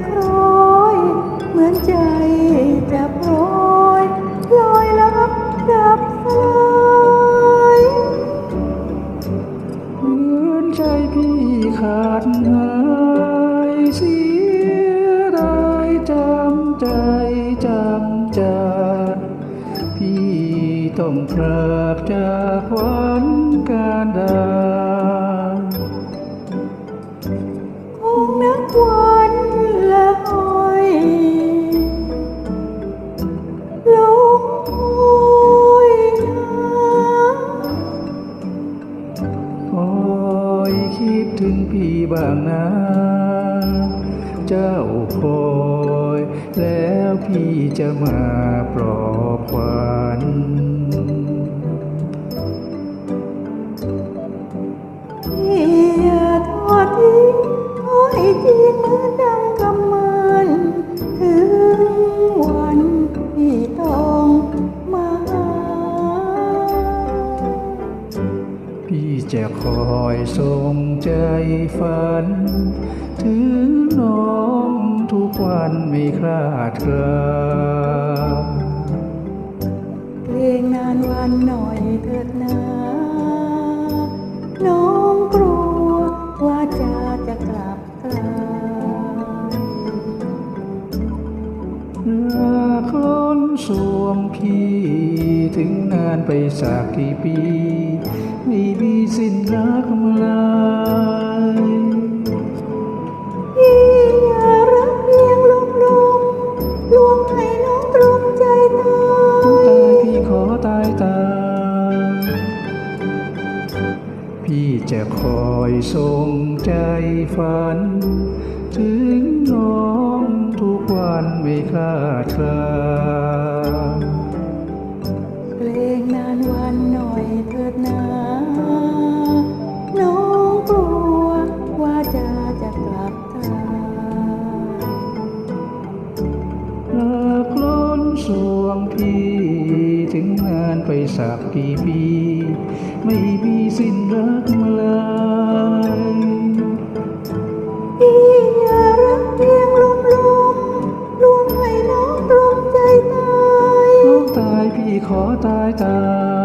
กร้อย เหมือนใจจะโปรยลอยลับดับสลายเหมือนใจพี่ขาดหายเสียดายจำใจจำจานพี่ต้องปราบจากวันการดา บ้างนะ เจ้าคอยแล้วพี่จะมาปลอบขวัญ จะคอยส่งใจฝัน ถึงน้องทุกวันไม่คลาดคลาเพลงนานวันหน่อยเถิดนาน้องกลัวว่าจะจะกลับกลายหากล้นสวงพี่ถึงนานไปสักกี่ปี ไม่มีสิ้นรักมาลายพี่อย่ารักเพียงลมลมลวงให้น้องตรมใจตาตายพี่ขอตายตายพี่จะคอยส่งใจฝัน ถึงน้องทุกวันไม่คลาดคลา สวงพี่ถึงงานไปสักกี่ปี ไม่มีสิ้นรักมาลยพี่อย่ารักเพียงลมลมลวงให้น้องตรมใจตายน้องตายพี่ขอตายตาย